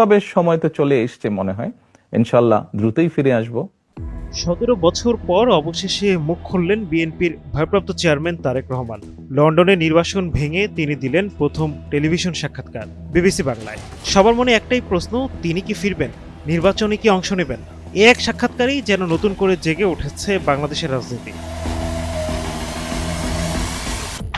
তবে সময় তো চলে এসছে মনে হয়। ইনশাল্লাহ দ্রুতই ফিরে আসব। সতেরো বছর পর অবশেষে মুখ খুললেন বিএনপির ভারপ্রাপ্ত চেয়ারম্যান তারেক রহমান। লন্ডনে নির্বাসন ভেঙে তিনি দিলেন প্রথম টেলিভিশন সাক্ষাৎকার, বিবিসি বাংলায়। সবার মনে একটাই প্রশ্ন, তিনি কি ফিরবেন? নির্বাচনে কি অংশ নেবেন? এক সাক্ষাৎকারেই যেন নতুন করে জেগে উঠেছে বাংলাদেশের রাজনীতি।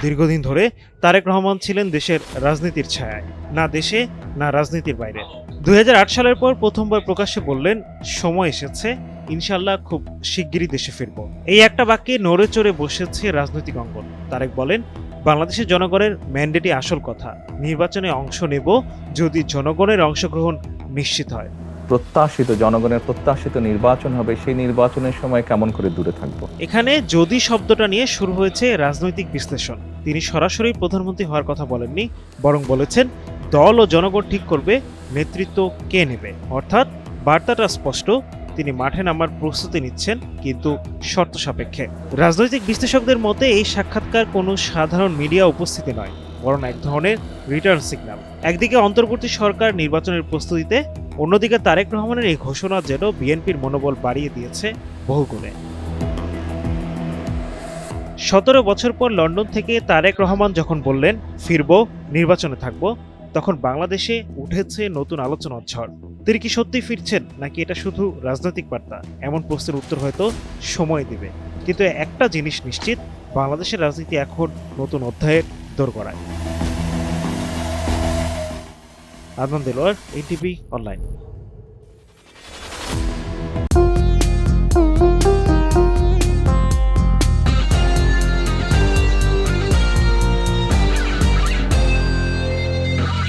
দীর্ঘদিন ধরে তারেক রহমান ছিলেন দেশের রাজনীতির ছায়ায় না দেশে না রাজনীতির বাইরে। দুই হাজার আট সালের পর প্রথমবার প্রকাশ্যে বললেন সময় এসেছে ইনশাল্লাহ খুব শিগগিরই দেশে ফিরব। এই একটা বাক্যে নড়ে চড়ে বসেছে রাজনৈতিক অঙ্গন। তারেক বলেন বাংলাদেশের জনগণের ম্যান্ডেটই আসল কথা। নির্বাচনে অংশ নেব যদি জনগণের অংশগ্রহণ নিশ্চিত হয়। প্রত্যাশিত জনগণের প্রত্যাশিত নির্বাচন হবে সেই নির্বাচনের সময় কেমন করে দূরে থাকব? এখানে যদি শব্দটা নিয়ে শুরু হয়েছে রাজনৈতিক বিশ্লেষণ। তিনি সরাসরি প্রধানমন্ত্রী হওয়ার কথা বলেননি, বরং বলেছেন, দল ও জনগণ ঠিক করবে, নেতৃত্ব কে নেবে? অর্থাৎ, বার্তাটা স্পষ্ট, তিনি মাঠে নামার প্রস্তুতি নিচ্ছেন, কিন্তু শর্ত সাপেক্ষে। রাজনৈতিক বিশ্লেষকদের মতে, এই সাক্ষাৎকার কোনো সাধারণ মিডিয়া উপস্থিতি নয়, বরং এক ধরনের রিটার্ন সিগন্যাল। একদিকে অন্তর্বর্তী সরকার নির্বাচনের প্রস্তুতিতে, অন্যদিকে তারেক রহমানের এই ঘোষণা যেন বিএনপির মনোবল বাড়িয়ে দিয়েছে বহুগুণে। সতেরো বছর পর লন্ডন থেকে তারেক রহমান যখন বললেন, ফিরব, নির্বাচনে থাকব, তখন বাংলাদেশে উঠেছে নতুন আলোচনার ঝড়। তিনি কি সত্যি ফিরছেন, নাকি এটা শুধু রাজনৈতিক বার্তা? এমন প্রশ্নের উত্তর হয়তো সময় দিবে। কিন্তু একটা জিনিস নিশ্চিত, বাংলাদেশের রাজনীতি এখন নতুন অধ্যায়ের দোরগড়ায়। Adnan Delwar, NTV online.